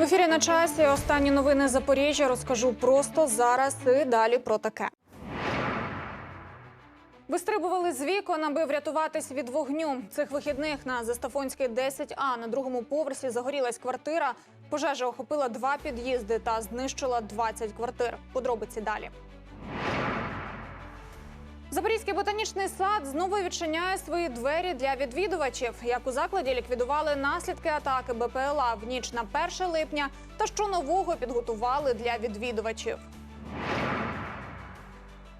В ефірі на часі останні новини Запоріжжя розкажу просто зараз і далі про таке. Вистрибували з вікон, аби врятуватись від вогню. Цих вихідних на Застафонській 10А на другому поверсі загорілась квартира. Пожежа охопила два під'їзди та знищила 20 квартир. Подробиці далі. Запорізький ботанічний сад знову відчиняє свої двері для відвідувачів. Як у закладі ліквідували наслідки атаки БПЛА в ніч на 1 липня, та що нового підготували для відвідувачів.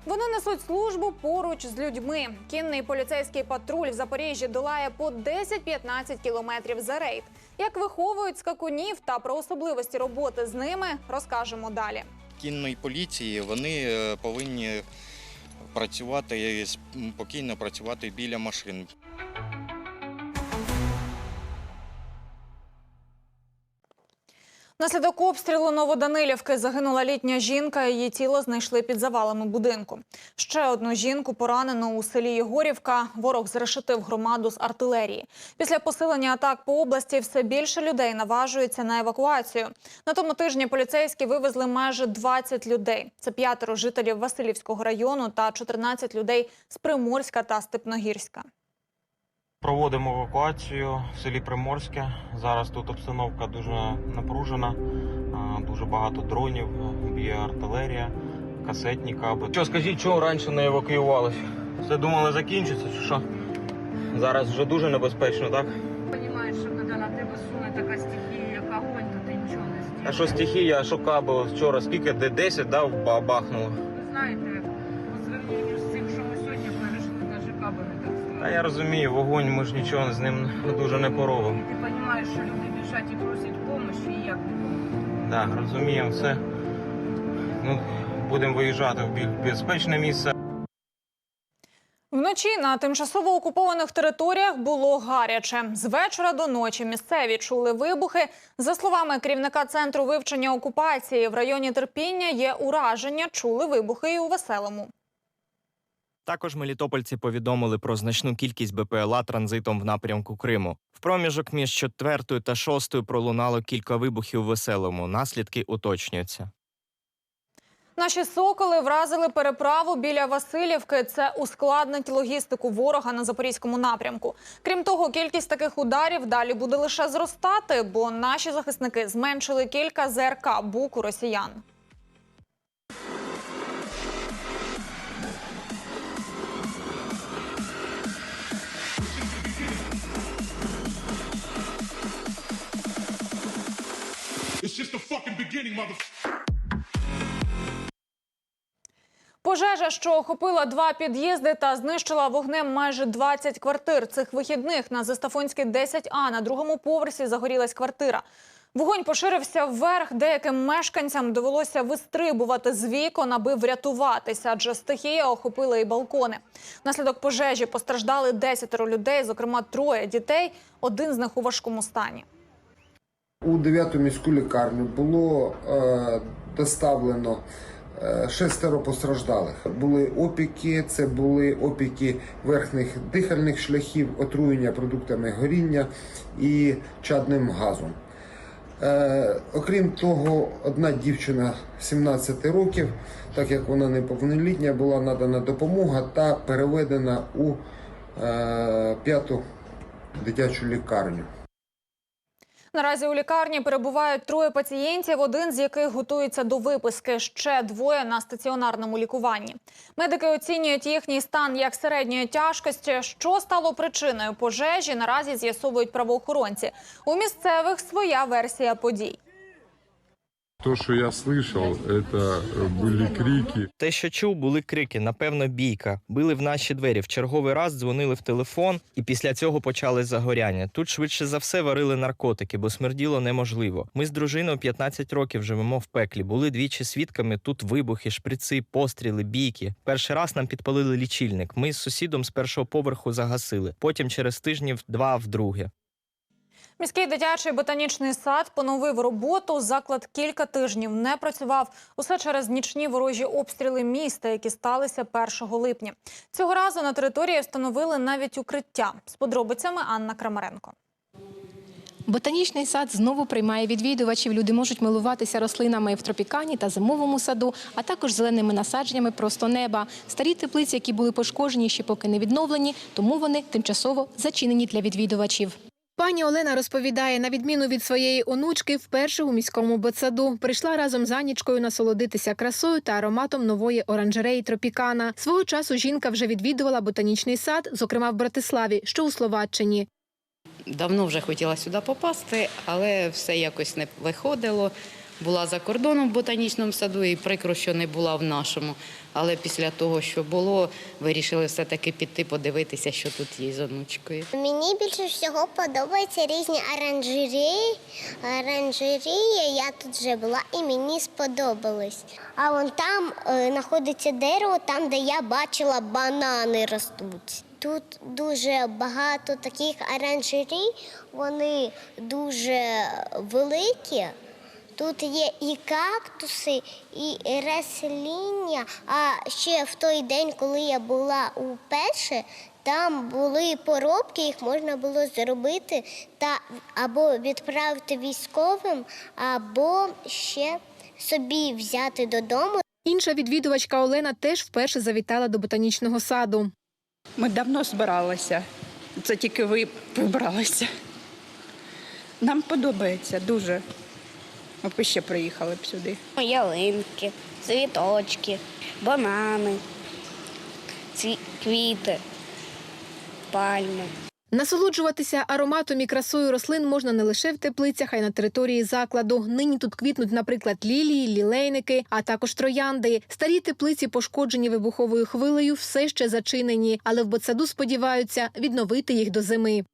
Вони несуть службу поруч з людьми. Кінний поліцейський патруль в Запоріжжі долає по 10-15 кілометрів за рейд. Як виховують скакунів та про особливості роботи з ними, розкажемо далі. кінної поліції вони е, повинні працювати спокійно працювати біля машин. Наслідок обстрілу Новоданилівки загинула літня жінка. Її тіло знайшли під завалами будинку. Ще одну жінку поранено у селі Єгорівка. Ворог зрешетив громаду з артилерії. Після посилення атак по області все більше людей наважується на евакуацію. На тому тижні поліцейські вивезли майже 20 людей. Це п'ятеро жителів Васильівського району та 14 людей з Приморська та Степногірська. Проводимо евакуацію в селі Приморське. Зараз тут обстановка дуже напружена, дуже багато дронів, б'є артилерія, касетні каби. Що скажіть, чого раніше не евакуювалися? Все думали закінчиться чи що? Зараз вже дуже небезпечно, так? Понимаешь, що коли на тебе суне така стихія, як огонь, то ти нічого не зробиш. А що стихія, а що каби? Вчора скільки? Де 10 да, ба- бахнуло? Ви знаєте, Та я розумію, вогонь, ми ж нічого з ним дуже не поробимо. Ти розумієш, що люди біжать і просять допомоги, і як не допомогти. Так, розуміємо все. Ну, будемо виїжджати в біль- безпечне місце. Вночі на тимчасово окупованих територіях було гаряче. З вечора до ночі місцеві чули вибухи. За словами керівника центру вивчення окупації, в районі терпіння є ураження. Чули вибухи і у веселому. Також мелітопольці повідомили про значну кількість БПЛА транзитом в напрямку Криму. В проміжок між четвертою та шостою пролунало кілька вибухів у веселому. Наслідки уточнюються. Наші соколи вразили переправу біля Васильівки. Це ускладнить логістику ворога на запорізькому напрямку. Крім того, кількість таких ударів далі буде лише зростати, бо наші захисники зменшили кілька ЗРК бук у росіян. Just the fucking beginning, mother. Пожежа, що охопила два під'їзди та знищила вогнем майже 20 квартир. Цих вихідних на Застафонській 10А на другому поверсі загорілась квартира. Вогонь поширився вверх. Деяким мешканцям довелося вистрибувати з вікон, аби врятуватися, адже стихія охопила і балкони. Внаслідок пожежі постраждали 10 людей, зокрема троє дітей. Один з них у важкому стані. У 9-ту міську лікарню було е, доставлено е, шестеро постраждалих. Були опіки, це були опіки верхніх дихальних шляхів, отруєння продуктами горіння і чадним газом. Е, окрім того, одна дівчина 17 років, так як вона неповнолітня, була надана допомога та переведена у п'яту дитячу лікарню. Наразі у лікарні перебувають троє пацієнтів, один з яких готується до виписки. Ще двоє на стаціонарному лікуванні. Медики оцінюють їхній стан як середньої тяжкості. Що стало причиною пожежі? Наразі з'ясовують правоохоронці. У місцевих своя версія подій. То, что я слышал, это э, были крики. Те, що чув, були крики, напевно, бійка. Били в наші двері. В черговий раз дзвонили в телефон, і після цього почали загоряння. Тут швидше за все варили наркотики, бо смерділо неможливо. Ми з дружиною 15 років живемо в пеклі. Були двічі свідками. Тут вибухи, шприци, постріли, бійки. Перший раз нам підпалили лічильник. Ми з сусідом з першого поверху загасили. Потім через тижнів два вдруге. Міський дитячий ботанічний сад поновив роботу. Заклад кілька тижнів не працював. Усе через нічні ворожі обстріли міста, які сталися 1 липня. Цього разу на території встановили навіть укриття. З подробицями Анна Крамаренко. Ботанічний сад знову приймає відвідувачів. Люди можуть милуватися рослинами в тропікані та зимовому саду, а також зеленими насадженнями просто неба. Старі теплиці, які були пошкоджені, ще поки не відновлені, тому вони тимчасово зачинені для відвідувачів. Пані Олена розповідає, на відміну від своєї онучки, вперше у міському ботсаду прийшла разом з Анічкою насолодитися красою та ароматом нової оранжереї Тропікана. Свого часу жінка вже відвідувала ботанічний сад, зокрема в Братиславі, що у Словаччині. Давно вже хотіла сюди попасти, але все якось не виходило. Була за кордоном в ботанічному саду і прикро, що не була в нашому. Але після того, що було, вирішили все-таки піти подивитися, що тут є з онучкою. Мені більше всього подобаються різні оранжерії. Оранжерії я тут вже була і мені сподобалось. А вон там е, знаходиться дерево, там, де я бачила банани ростуть. Тут дуже багато таких оранжерій, вони дуже великі. Тут є і кактуси, і росління. А ще в той день, коли я була уперше, там були поробки, їх можна було зробити та або відправити військовим, або ще собі взяти додому. Інша відвідувачка Олена теж вперше завітала до ботанічного саду. Ми давно збиралися. Це тільки ви вибралися. Нам подобається дуже. Ми б ще приїхали б сюди. Ялинки, цвіточки, банани, квіти, пальми. Насолоджуватися ароматом і красою рослин можна не лише в теплицях, а й на території закладу. Нині тут квітнуть, наприклад, лілії, лілейники, а також троянди. Старі теплиці, пошкоджені вибуховою хвилею, все ще зачинені, але в ботсаду сподіваються відновити їх до зими.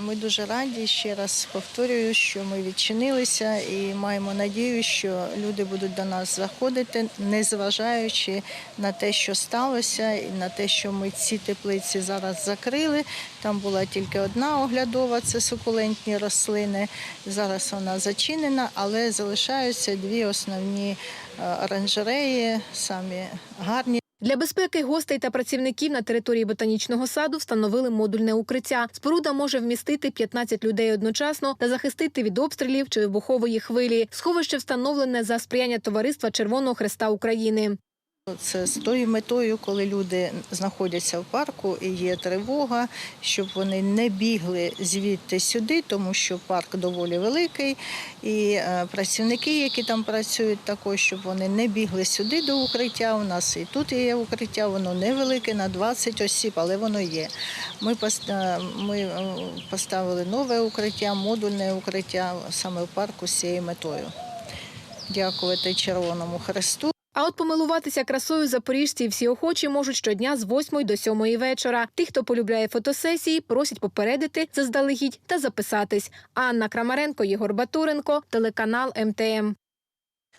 Ми дуже раді. Ще раз повторюю, що ми відчинилися і маємо надію, що люди будуть до нас заходити, незважаючи на те, що сталося, і на те, що ми ці теплиці зараз закрили. Там була тільки одна оглядова, це сукулентні рослини. Зараз вона зачинена, але залишаються дві основні е, оранжереї, самі гарні. Для безпеки гостей та працівників на території ботанічного саду встановили модульне укриття. Споруда може вмістити 15 людей одночасно та захистити від обстрілів чи вибухової хвилі. Сховище встановлене за сприяння товариства Червоного Хреста України. Це з тою метою, коли люди знаходяться в парку і є тривога, щоб вони не бігли звідти сюди, тому що парк доволі великий, і е, працівники, які там працюють, також щоб вони не бігли сюди до укриття. У нас і тут є укриття, воно невелике на 20 осіб, але воно є. Ми е, поставили нове укриття, модульне укриття саме в парку з цією метою. Дякувати Червоному Хресту. А от помилуватися красою запоріжці всі охочі можуть щодня з 8 до 7 вечора. Тих, хто полюбляє фотосесії, просять попередити заздалегідь та записатись. Анна Крамаренко, Єгор Батуренко, телеканал МТМ.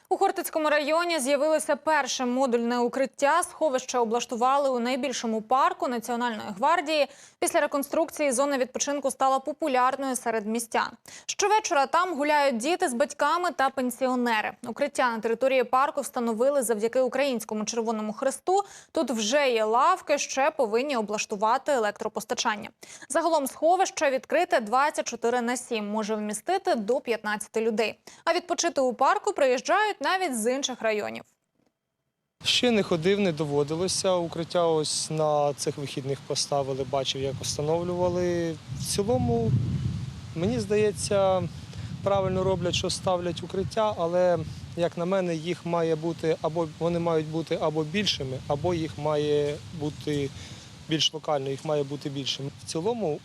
У Хортицькому районі з'явилося перше модульне укриття. Сховище облаштували у найбільшому парку Національної гвардії. Після реконструкції зона відпочинку стала популярною серед містян. Щовечора там гуляють діти з батьками та пенсіонери. Укриття на території парку встановили завдяки українському Червоному Хресту. Тут вже є лавки, ще повинні облаштувати електропостачання. Загалом сховище відкрите 24 на 7, може вмістити до 15 людей. А відпочити у парку приїжджають навіть з інших районів. Ще не ходив, не доводилося. Укриття ось на цих вихідних поставили, бачив, як встановлювали. В цілому, мені здається, правильно роблять, що ставлять укриття, але, як на мене, їх має бути або вони мають бути або більшими, або їх має бути більш локально, їх має бути більшими. В цілому,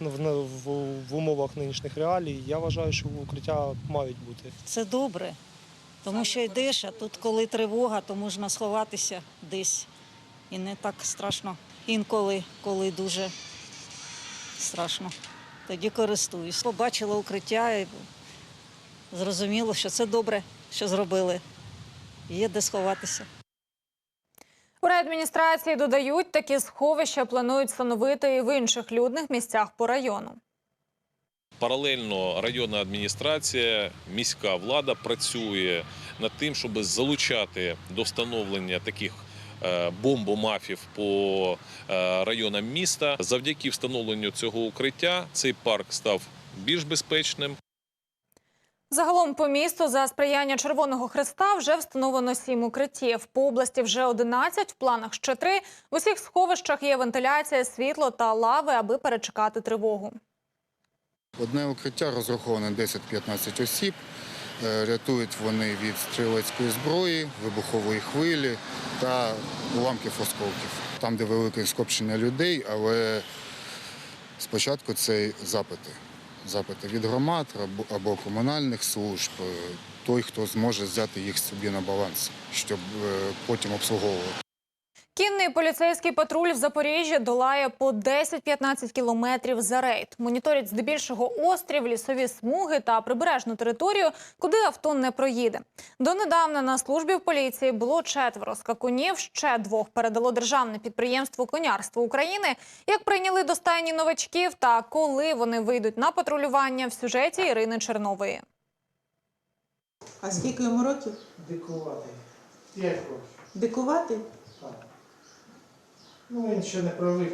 ну, в, в, в умовах нинішніх реалій, я вважаю, що укриття мають бути. Це добре, тому що йдеш, а тут, коли тривога, то можна сховатися десь. І не так страшно інколи, коли дуже страшно. Тоді користуюсь. Побачила укриття і зрозуміло, що це добре, що зробили. Є де сховатися. У райадміністрації додають, такі сховища планують встановити і в інших людних місцях по району. Паралельно районна адміністрація, міська влада працює над тим, щоб залучати до встановлення таких е, бомбомафів по е, районам міста. Завдяки встановленню цього укриття цей парк став більш безпечним. Загалом по місту за сприяння Червоного Хреста вже встановлено сім укриттів. По області вже 11, в планах ще три. В усіх сховищах є вентиляція, світло та лави, аби перечекати тривогу. Одне укриття розраховане 10-15 осіб. Е, Рятують вони від стрілецької зброї, вибухової хвилі та уламків осколків. Там, де велике скопчення людей, але спочатку це запити. Запити від громад або- комунальних служб, е, той, хто зможе взяти їх собі на баланс, щоб е, потім обслуговувати. Кінний поліцейський патруль в Запоріжжі долає по 10-15 кілометрів за рейд. Моніторять здебільшого острів, лісові смуги та прибережну територію, куди авто не проїде. Донедавна на службі в поліції було четверо скакунів, ще двох передало державне підприємство Конярство України. Як прийняли до стайні новачків та коли вони вийдуть на патрулювання в сюжеті Ірини Чернової. А скільки йому років? Дикувати. П'ять років. Дикувати? Ну, він ще не привик.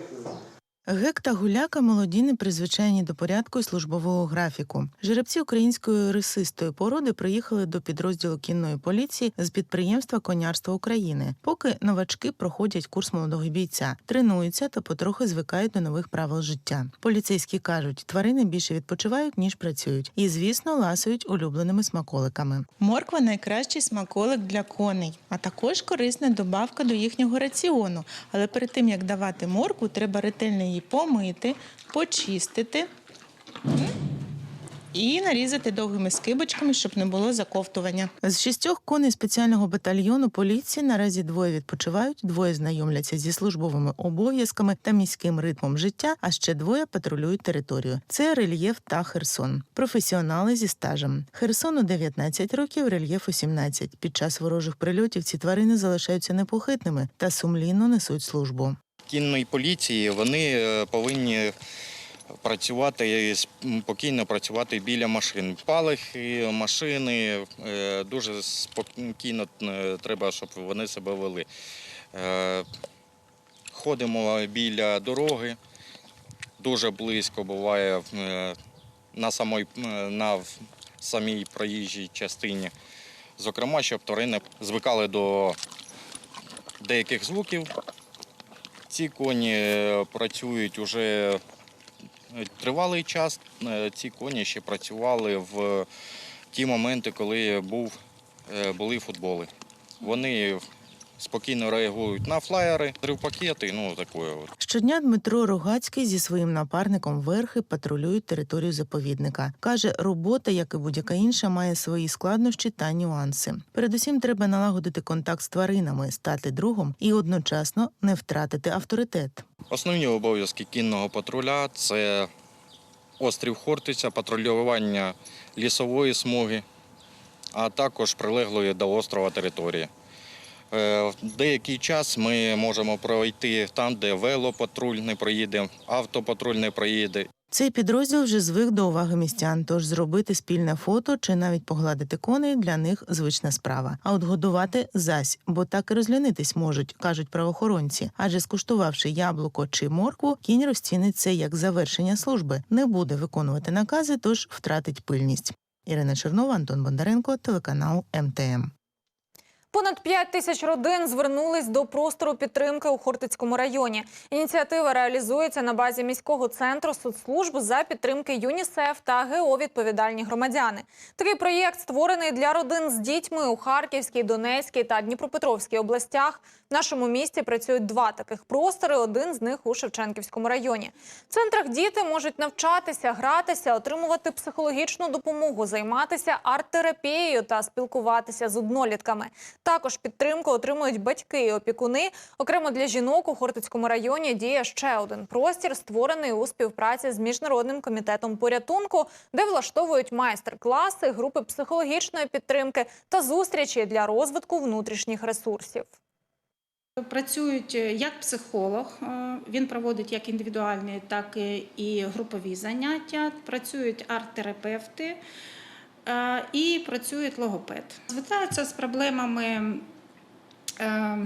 Гек та гуляка молоді не призвичайні до порядку і службового графіку. Жеребці української рисистої породи приїхали до підрозділу кінної поліції з підприємства Конярства України. Поки новачки проходять курс молодого бійця, тренуються та потрохи звикають до нових правил життя. Поліцейські кажуть, тварини більше відпочивають ніж працюють, і звісно, ласують улюбленими смаколиками. Морква найкращий смаколик для коней, а також корисна добавка до їхнього раціону. Але перед тим як давати моркву, треба ретельно її помити, почистити і нарізати довгими скибочками, щоб не було заковтування. З шістьох коней спеціального батальйону поліції наразі двоє відпочивають, двоє знайомляться зі службовими обов'язками та міським ритмом життя, а ще двоє патрулюють територію. Це рельєф та Херсон. Професіонали зі стажем. Херсону 19 років, рельєфу 17. Під час ворожих прильотів ці тварини залишаються непохитними та сумлінно несуть службу. Кінної поліції вони е, повинні працювати спокійно працювати біля машин. Палихи, машини е, дуже спокійно е, треба, щоб вони себе вели. Ходимо біля дороги, дуже близько буває на самій, на самій проїжджій частині. Зокрема, щоб тварини звикали до деяких звуків. Ці коні е, працюють уже тривалий час. Е, Ці коні ще працювали в ті моменти, коли був, е, були футболи. Вони спокійно реагують на флаєри, пакети, ну такое от. Щодня Дмитро Рогацький зі своїм напарником верхи патрулюють територію заповідника. Каже, робота, як і будь-яка інша, має свої складнощі та нюанси. Передусім, треба налагодити контакт з тваринами, стати другом і одночасно не втратити авторитет. Основні обов'язки кінного патруля це острів Хортиця, патрулювання лісової смуги, а також прилеглої до острова території. Е, в Деякий час ми можемо пройти там, де велопатруль не проїде, автопатруль не проїде. Цей підрозділ вже звик до уваги містян, тож зробити спільне фото чи навіть погладити коней для них звична справа. А от годувати зась, бо так і розлянитись можуть, кажуть правоохоронці. Адже скуштувавши яблуко чи моркву, кінь розцінить це як завершення служби, не буде виконувати накази, тож втратить пильність. Ірина Чернова, Антон Бондаренко, телеканал МТМ. Понад 5 тисяч родин звернулись до простору підтримки у Хортицькому районі. Ініціатива реалізується на базі міського центру соцслужб за підтримки ЮНІСЕФ та ГО «Відповідальні громадяни. Такий проєкт створений для родин з дітьми у Харківській, Донецькій та Дніпропетровській областях. В нашому місті працюють два таких простори. Один з них у Шевченківському районі. В центрах діти можуть навчатися, гратися, отримувати психологічну допомогу, займатися арт-терапією та спілкуватися з однолітками. Також підтримку отримують батьки і опікуни. Окремо для жінок у Хортицькому районі діє ще один простір, створений у співпраці з міжнародним комітетом порятунку, де влаштовують майстер-класи, групи психологічної підтримки та зустрічі для розвитку внутрішніх ресурсів. Працюють е, як психолог, е, він проводить як індивідуальні, так і групові заняття. Працюють арт-терапевти е, і працюють логопед. Звертаються з проблемами е,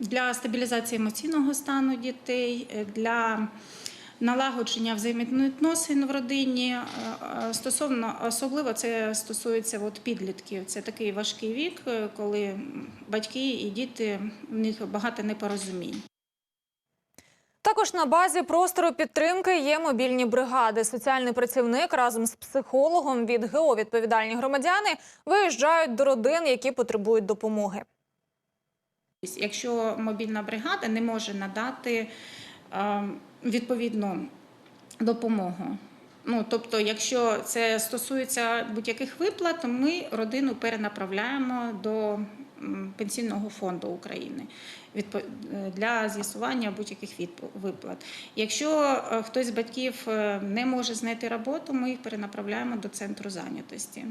для стабілізації емоційного стану дітей, е, для налагодження взаємовідносин в родині. Е, е, Стосовно особливо це стосується от підлітків. Це такий важкий вік, е, коли батьки і діти в них багато непорозумінь. Також на базі простору підтримки є мобільні бригади. Соціальний працівник разом з психологом від ГО відповідальні громадяни виїжджають до родин, які потребують допомоги. Якщо мобільна бригада не може надати е, відповідну допомогу. Ну, тобто, якщо це стосується будь-яких виплат, ми родину перенаправляємо до Пенсійного фонду України для з'ясування будь-яких виплат. Якщо е, хтось з батьків е, не може знайти роботу, ми їх перенаправляємо до центру зайнятості.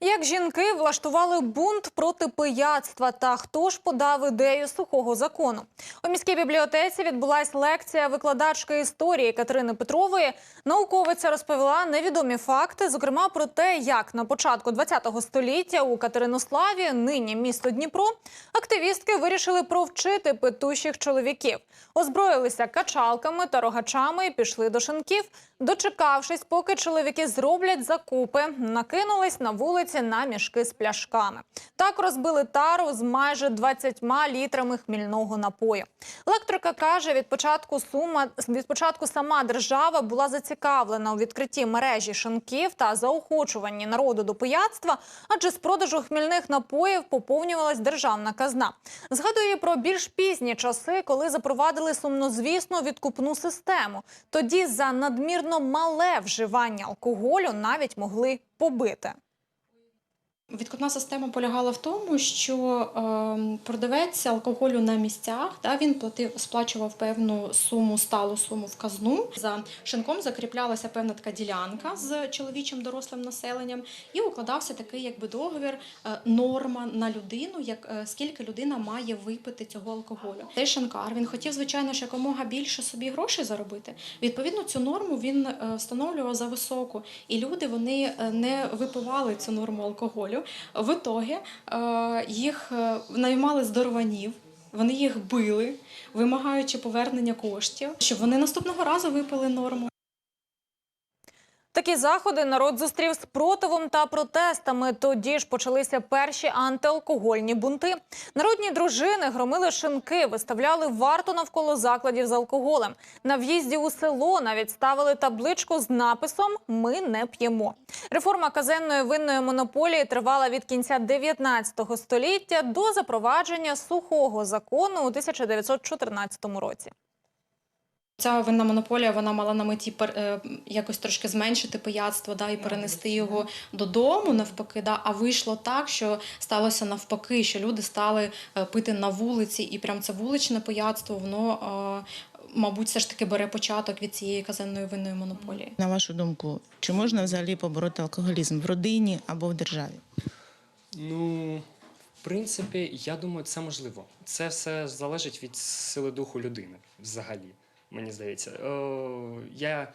Як жінки влаштували бунт проти пияцтва та хто ж подав ідею сухого закону? У міській бібліотеці відбулась лекція викладачки історії Катерини Петрової. Науковиця розповіла невідомі факти, зокрема про те, як на початку ХХ століття у Катеринославі, нині місто Дніпро, активістки вирішили провчити петущих чоловіків. Озброїлися качалками та рогачами і пішли до шинків. Дочекавшись, поки чоловіки зроблять закупи, накинулись на вулиці на мішки з пляшками. Так розбили тару з майже 20 літрами хмільного напою. Лекторка каже, від початку сума від початку сама держава була зацікавлена у відкритті мережі шинків та заохочуванні народу до пияцтва, адже з продажу хмільних напоїв поповнювалась державна казна. Згадує про більш пізні часи, коли запровадили сумнозвісну відкупну систему. Тоді за надмірно мале вживання алкоголю навіть могли побити. Відкупна система полягала в тому, що е, продавець алкоголю на місцях да, він платив, сплачував певну суму, сталу суму в казну. За шинком закріплялася певна така ділянка з чоловічим дорослим населенням, і укладався такий якби договір, е, норма на людину, як е, скільки людина має випити цього алкоголю. Цей шинкар він хотів, звичайно, ж якомога більше собі грошей заробити. Відповідно, цю норму він е, встановлював за високу, і люди вони не випивали цю норму алкоголю. В ітогі е, їх е, наймали здорованів, вони їх били, вимагаючи повернення коштів, щоб вони наступного разу випили норму. Такі заходи народ зустрів з противом та протестами. Тоді ж почалися перші антиалкогольні бунти. Народні дружини громили шинки, виставляли варту навколо закладів з алкоголем. На в'їзді у село навіть ставили табличку з написом Ми не п'ємо. Реформа казенної винної монополії тривала від кінця 19 століття до запровадження сухого закону у 1914 році. Ця винна монополія вона мала на меті пер- е, якось трошки зменшити пияцтво да, і перенести його додому, навпаки. Да. А вийшло так, що сталося навпаки, що люди стали е, пити на вулиці, і прям це вуличне пияцтво, воно, е, мабуть, все ж таки бере початок від цієї казенної винної монополії. На вашу думку, чи можна взагалі побороти алкоголізм в родині або в державі? Ну, в принципі, я думаю, це можливо. Це все залежить від сили духу людини взагалі, мені здається. О, я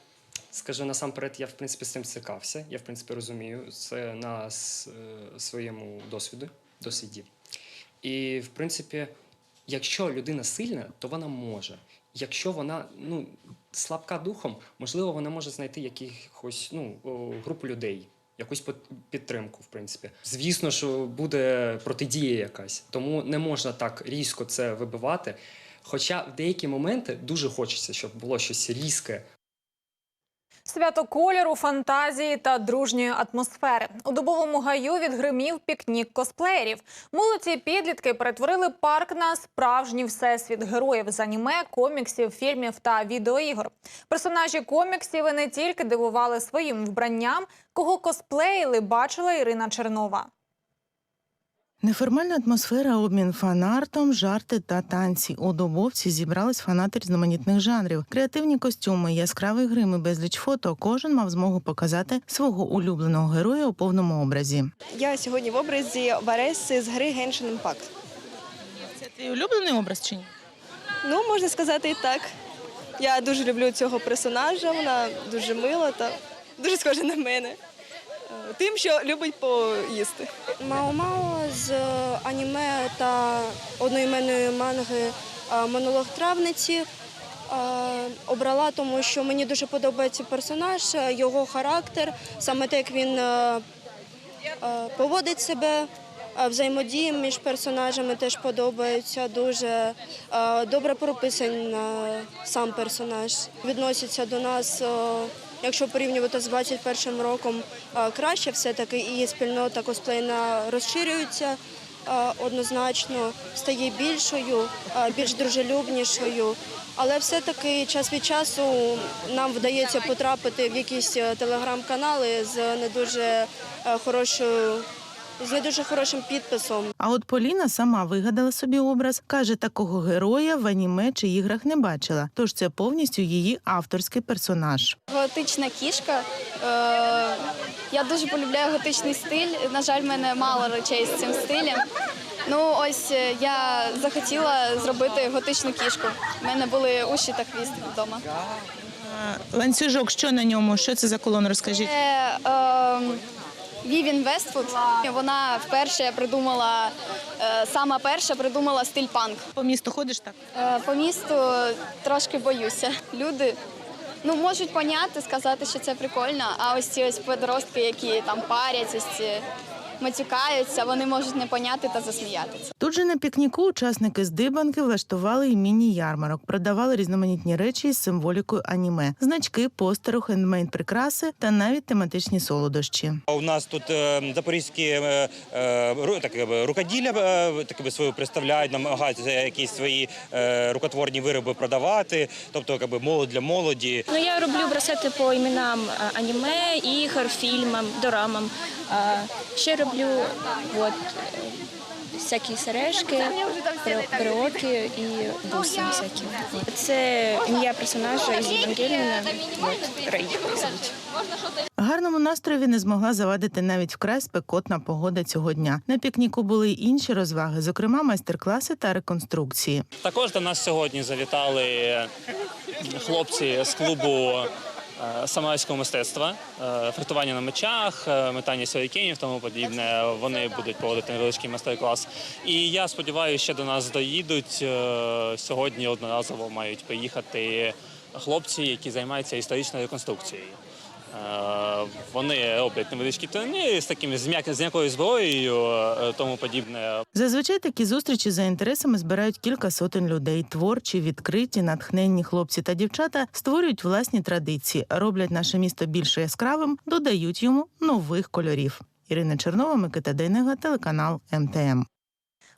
скажу насамперед, я в принципі з цим стикався. Я в принципі розумію це на е, своєму досвіду, досвіді. І в принципі, якщо людина сильна, то вона може. Якщо вона ну, слабка духом, можливо, вона може знайти якихось ну, групу людей, якусь під- підтримку, в принципі. Звісно, що буде протидія якась, тому не можна так різко це вибивати. Хоча в деякі моменти дуже хочеться, щоб було щось різке, Свято кольору, фантазії та дружньої атмосфери. У дубовому гаю відгримів пікнік косплеєрів. Молодці підлітки перетворили парк на справжній всесвіт героїв з аніме, коміксів, фільмів та відеоігор. Персонажі коміксів не тільки дивували своїм вбранням, кого косплеїли, бачила Ірина Чернова. Неформальна атмосфера, обмін фанартом, жарти та танці. У Дубовці зібрались фанати різноманітних жанрів, креативні костюми, яскравий грим і безліч фото. Кожен мав змогу показати свого улюбленого героя у повному образі. Я сьогодні в образі Вареси з гри Genshin Impact. Це твій улюблений образ чи ні? Ну, можна сказати і так. Я дуже люблю цього персонажа, вона дуже мила та дуже схожа на мене. Е, Тим, що любить поїсти. Мао-Мао з аніме та одноіменної манги «А, Монолог травниці. обрала, тому що мені дуже подобається персонаж, е, його характер, саме те, як він е, е, поводить себе. е, Взаємодії між персонажами теж подобаються. Дуже е, добре прописаний е, сам персонаж. Відноситься до нас, е, якщо порівнювати з 21 роком, краще все-таки і спільнота косплейна розширюється однозначно, стає більшою, більш дружелюбнішою. Але все-таки час від часу нам вдається потрапити в якісь е, телеграм-канали з не дуже е, хорошою, з не дуже хорошим підписом. А от Поліна сама вигадала собі образ, каже, такого героя в аніме чи іграх не бачила. Тож це повністю її авторський персонаж. Готична кішка. Е, я дуже полюбляю готичний стиль. На жаль, в мене мало речей з цим стилем. Ну ось е, я захотіла зробити готичну кішку. У мене були уші та хвіст вдома. Ланцюжок, що на ньому? Що це за колон? Розкажіть. Це е, Вівін Вестфуд. Вона вперше придумала, е, сама перша придумала стиль панк. По місту ходиш так? Е, по місту трошки боюся. Люди ну, можуть поняти, сказати, що це прикольно, а ось ці ось подростки, які там паряться, ось ці матюкаються, вони можуть не поняти та засміятися. Тут же на пікніку учасники здибанки влаштували і міні-ярмарок, продавали різноманітні речі із символікою аніме, значки, постеру, хендмейд прикраси та навіть тематичні солодощі. У нас тут е, запорізькі е, е, так, рукоділля е, так, свою представляють, намагаються якісь свої е, рукотворні вироби продавати, тобто якби, молодь для молоді. Ну, я роблю браслети по іменам аніме, ігор, фільмам, дорамам. Ще роблю от, е, всякі сережки, бре- і буси всякі. Це ім'я персонажа із Євангеліна, Рей. Гарному настроєві не змогла завадити навіть вкрай спекотна погода цього дня. На пікніку були й інші розваги, зокрема майстер-класи та реконструкції. Також до нас сьогодні завітали хлопці з клубу е, мистецтва, е, фехтування на мечах, е, метання сюрікенів, тому подібне. Вони будуть проводити невеличкий майстер-клас. І я сподіваюся, що до нас доїдуть. Сьогодні одноразово мають приїхати хлопці, які займаються історичною реконструкцією. Е, Вони роблять невеличкі турніри з такими з м'якою зброєю, е, тому подібне. Зазвичай такі зустрічі за інтересами збирають кілька сотень людей. Творчі, відкриті, натхненні хлопці та дівчата створюють власні традиції, роблять наше місто більш яскравим, додають йому нових кольорів. Ірина Чернова, Микита Дейнега, телеканал МТМ.